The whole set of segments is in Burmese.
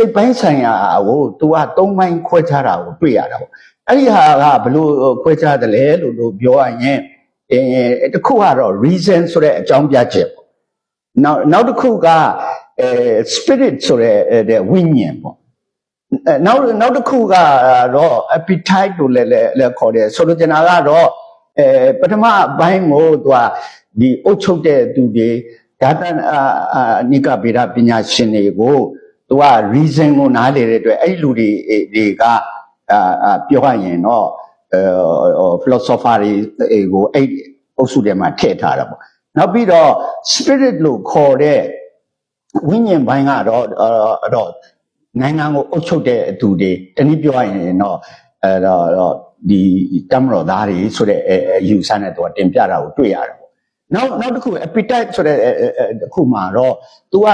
စိတ်ပိုင်းဆိုင်ရာကို तू ကသုံးပိုင်းခွဲခြားတာကိုတွေ့ရတာပေါ့အဲ့ဒီဟာကဘလို့ခွဲခြားတယ်လဲလို့လို့ပြောရရင်အဲတစ်ခုကတော့ reason ဆိုတဲ့အကြောင်းပြချက်ပေါ့နောက်နောက်တစ်ခုကအဲ spirit ဆိုတဲ့တဲ့ဝိညာဉ်ပေါ့အဲနောက်နောက်တစ်ခုကတော့ appetite လို့လည်းလည်းလည်းခေါ်တယ်ဆိုလိုချင်တာကတော့အဲပထမပိုင်းကိုသူကဒီအုတ်ချုပ်တဲ့သူတွေဒါတန်အာအာနိကဗေဒပညာရှင်တွေကို သူက reason ကိုနားလေတဲ့အတွက်အဲ့ဒီလူတွေတွေကအာအာပြောရရင်တော့အဲ philosopher တွေကိုအဲ့အုပ်စုထဲမှာထည့်ထားတာပေါ့နောက်ပြီးတော့ spirit လို့ခေါ်တဲ့ဝိညာဉ်ပိုင်းကတော့အဲ့တော့နိုင်ငံကိုအုပ်ချုပ်တဲ့သူတွေတနည်းပြောရရင်တော့အဲ့တော့ဒီတမတော်သားတွေဆိုတဲ့အယူဆနဲ့သူကတင်ပြတာကိုတွေ့ရတယ်ပေါ့နောက်နောက်တစ်ခု appetite ဆိုတဲ့တစ်ခုမှာတော့ तू က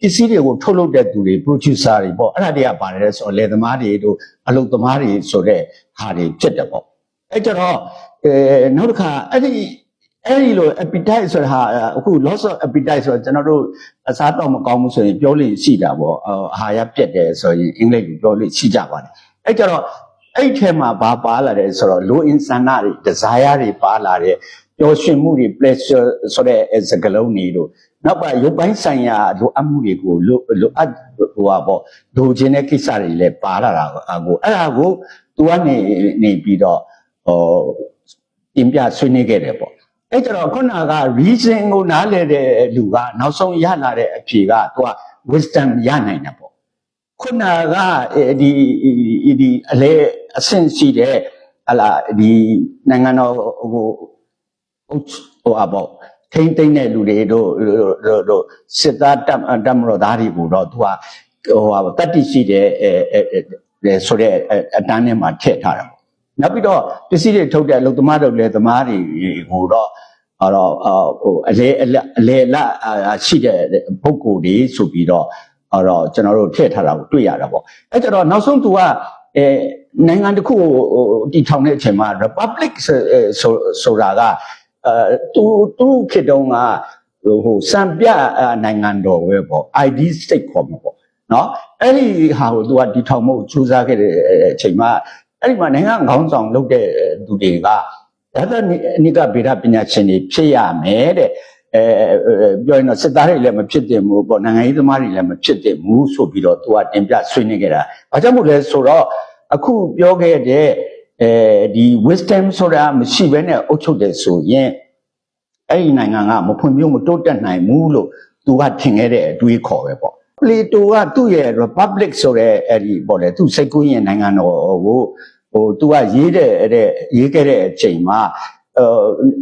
ပစ္စည်းတွေကိုထုတ်လုပ်တဲ့သူတွေ producer တွေပေါ့အဲ့ဒါတွေကပါတယ်ဆိုတော့လယ်သမားတွေတို့အလုပ်သမားတွေဆိုတဲ့ဟာတွေဖြစ်တယ်ပေါ့အဲ့ကြတော့အဲနောက်တစ်ခါအဲ့ဒီအဲ့ဒီလို appetite ဆိုတာဟာအခု loss of appetite ဆိုတော့ကျွန်တော်တို့အစားတော့မကောင်းဘူးဆိုရင်ပြောလို့ရှိတာပေါ့အာဟာရပြတ်တယ်ဆိုရင်အင်္ဂလိပ်လိုပြောလို့ရှိကြပါတယ်အဲ့ကြတော့အဲ့ထဲမှာဘာပါလာတယ်ဆိုတော့ low insana တွေ desire တွေပါလာတယ် ပျော်ရွှင်မှုတွေ pleasure ဆိုတဲ့စကားလုံးတွေတို့နောက်ပါရုပ်ပိုင်းဆိုင်ရာလိုအပ်မှုတွေကိုလိုလိုအပ်ဟိုပါပေါ့လိုချင်တဲ့ကိစ္စတွေလည်းပါလာတာကိုအဲ့ဒါကို तू ကနေနေပြီးတော့ဟိုတင်ပြဆွေးနွေးခဲ့တယ်ပေါ့အဲ့ကြတော့ခုနက reason ကိုနားလည်တဲ့လူကနောက်ဆုံးရလာတဲ့အဖြေက तू က wisdom ရနိုင်တယ်ပေါ့ခုနကဒီဒီအလေအဆင့်ရှိတဲ့ဟလာဒီနိုင်ငံတော်ဟို ဟိုအပေါ့ထိမ့်သိမ့်တဲ့လူတွေတို့တို့တို့စစ်သားတပ်တပ်မတော်သားတွေကိုတော့ तू ကဟိုဟာတတိရှိတဲ့အဲအဲဆိုတဲ့အတန်းထဲမှာထည့်ထားတာပေါ့နောက်ပြီးတော့ပစ္စည်းတွေထုတ်တဲ့အလုပ်သမားတို့လည်းသမားတွေကိုတော့အဲ့တော့ဟိုအလေအလေလရှိတဲ့ပုံကိုယ်တွေဆိုပြီးတော့အဲ့တော့ကျွန်တော်တို့ထည့်ထားတာကိုတွေ့ရတာပေါ့အဲ့ကြတော့နောက်ဆုံး तू ကအဲနိုင်ငံတစ်ခုကိုတည်ထောင်တဲ့အချိန်မှာ republic ဆိုဆိုတာက အဲသူသူခေတ်တုန်းကဟိုစံပြနိုင်ငံတော်ပဲပေါ့ ID state ခေါ်မှာပေါ့နော်အဲ့ဒီဟာကို तू ကတည်ထောင်မှုစူးစမ်းခဲ့တဲ့အချိန်မှာအဲ့ဒီမှာနိုင်ငံခေါင်းဆောင်လုပ်တဲ့သူတွေကဒါသနိကဗေဒပညာရှင်တွေဖြစ်ရမယ်တဲ့အဲပြောရင်တော့စစ်သားတွေလည်းမဖြစ်တင်ဘူးပေါ့နိုင်ငံရေးသမားတွေလည်းမဖြစ်တင်ဘူးဆိုပြီးတော့သူကတင်ပြဆွေးနွေးခဲ့တာ။ဘာကြောင့်မို့လဲဆိုတော့အခုပြောခဲ့တဲ့ အဲဒီ wisdom ဆိုတာမရှိဘဲနဲ့အုပ်ချုပ်တယ်ဆိုရင်အဲ့ဒီနိုင်ငံကမဖွံ့ဖြိုးမတိုးတက်နိုင်ဘူးလို့သူကထင်ခဲ့တဲ့အတွေးခေါ်ပဲပေါ့ပလီတိုကသူ့ရဲ့ republic ဆိုတဲ့အဲ့ဒီပေါ့လေသူစိတ်ကူးရင်နိုင်ငံတော်ကိုဟိုသူကရေးတဲ့တဲ့ရေးခဲ့တဲ့အချိန်မှာ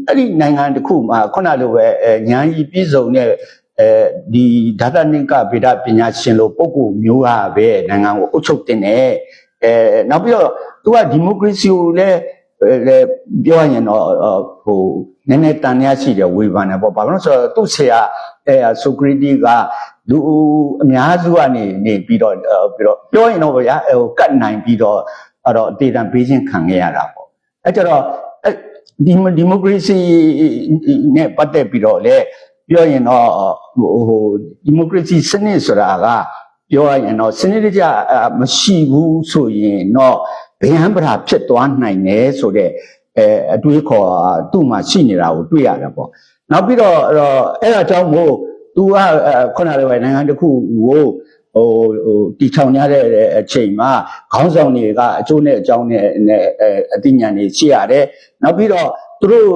အဲ့ဒီနိုင်ငံတစ်ခုမှာခုနလိုပဲညာကြီးပြည်စုံတဲ့အဲဒီဒါသနိကဗေဒပညာရှင်လို့ပုဂ္ဂိုလ်မျိုးကပဲနိုင်ငံကိုအုပ်ချုပ်တင်တယ်အဲနောက်ပြီးတော့ သူကဒီမိုကရေစီကိုလည်းလည်းပြောရရင်တော့ဟိုနည်းနည်းတန်ရရှိတယ်ဝေဖန်တယ်ပေါ့ဘာလို့လဲဆိုတော့သူ့ဆရာအဲဆိုကရီတီကလူအများစုကနေနေပြီးတော့ပြီးတော့ပြောရင်တော့ဗျာဟိုကတ်နိုင်ပြီးတော့အဲ့တော့အသေးတန်ပေးခြင်းခံခဲ့ရတာပေါ့အဲ့ကြတော့ဒီဒီမိုကရေစီနဲ့ပတ်သက်ပြီးတော့လေပြောရင်တော့ဟိုဒီမိုကရေစီစနစ်ဆိုတာကပြောရရင်တော့စနစ်တကျမရှိဘူးဆိုရင်တော့ ဗျံပရာဖြစ်သွားနိုင်တယ်ဆိုတဲ့အဲအတွေးခေါ်သူ့မှာရှိနေတာကိုတွေ့ရတယ်ပေါ့နောက်ပြီးတော့အဲ့ဒါကြောင့်မို့သူကခုနကနိုင်ငံတစ်ခုကိုဟိုဟိုတီထောင်ရတဲ့အချိန်မှာခေါင်းဆောင်တွေကအကျိုးနဲ့အကြောင်းနဲ့အသိဉာဏ်တွေရှိရတယ်နောက်ပြီးတော့သူတို့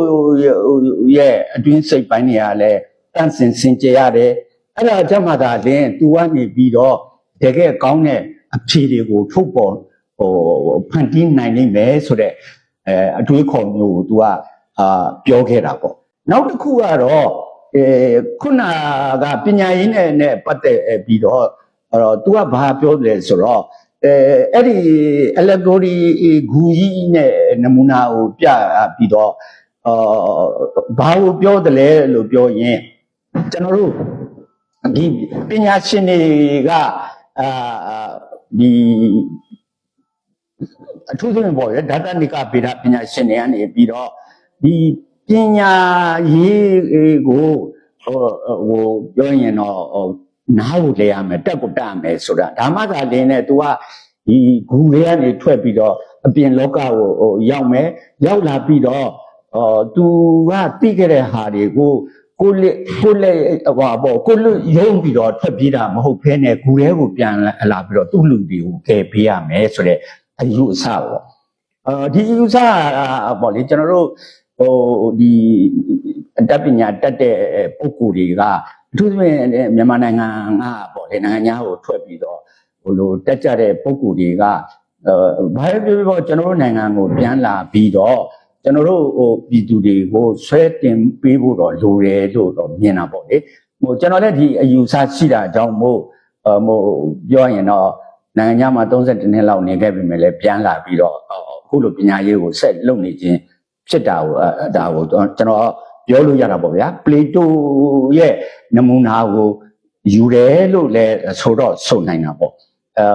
ရဲ့အတွင်းစိတ်ပိုင်းတွေကလည်းတန့်စင်စင်ကြရတယ်အဲ့ဒါကြမှာသာလင်းသူကနေပြီးတော့တကယ်ကောင်းတဲ့အဖြေတွေကိုထုတ်ပေါ် ဟိုဖန်တီးနိုင်နိုင်မယ်ဆိုတဲ့အဲအတွေးခေါ်မျိုးကို तू ကအာပြောခဲ့တာပေါ့နောက်တစ်ခုကတော့အဲခုနကပညာရေးနဲ့နဲ့ပတ်သက်ပြီးတော့အဲ့တော့ तू ကဘာပြောတယ်ဆိုတော့အဲအဲ့ဒီ allegory ဂူကြီးနဲ့နမူနာကိုပြပြီးတော့အာဘာကိုပြောတယ်လဲလို့ပြောရင်ကျွန်တော်တို့ဒီပညာရှင်တွေကအာဒီ အထူးသဖြင့်ပေါ့ရဒတနိကဗေဒပညာရှင်တွေကနေပြီးတော့ဒီပညာရေးကိုဟိုဟိုပြောရင်တော့နားကိုလဲရမယ်တက်ကိုတက်ရမယ်ဆိုတာဒါမှသာလင်းနဲ့ तू ကဒီဂူတွေကနေထွက်ပြီးတော့အပြင်လောကကိုဟိုရောက်မယ်ရောက်လာပြီးတော့အော် तू ကသိခဲ့တဲ့ဟာတွေကိုကိုယ်လက်ကိုယ်လက်ဟိုပေါ့ကိုယ်လူယုံပြီးတော့ထွက်ပြေးတာမဟုတ်ဘဲနဲ့ဂူထဲကိုပြန်လာပြီးတော့သူ့လူတွေကိုကယ်ပေးရမယ်ဆိုတဲ့ အယူအဆပေါ့အာဒီအယူအဆကပေါ့လေကျွန်တော်တို့ဟိုဒီအတတ်ပညာတတ်တဲ့ပုံကိုယ်တွေကအထူးသဖြင့်မြန်မာနိုင်ငံကပေါ့လေနိုင်ငံသားကိုထွက်ပြီးတော့ဟိုလိုတက်ကြတဲ့ပုံကိုယ်တွေကအဲဘာပဲပြောပြောကျွန်တော်တို့နိုင်ငံကိုပြန်လာပြီးတော့ကျွန်တော်တို့ဟိုပြည်သူတွေကိုဆွဲတင်ပေးဖို့တော့လိုတယ်လို့တော့မြင်တာပေါ့လေဟိုကျွန်တော်လည်းဒီအယူဆရှိတာအကြောင်းမို့အမို့ပြောရင်တော့ နိုင်ငံခြားမှာ32နှစ်လောက်နေခဲ့ပြီမဲ့လည်းပြန်လာပြီးတော့အခုလိုပညာရေးကိုဆက်လုပ်နေခြင်းဖြစ်တာကိုအဲဒါကိုကျွန်တော်ပြောလို့ရတာပေါ့ဗျာပလေတိုရဲ့နမူနာကိုယူတယ်လို့လည်းဆိုတော့ဆိုနိုင်တာပေါ့အဲ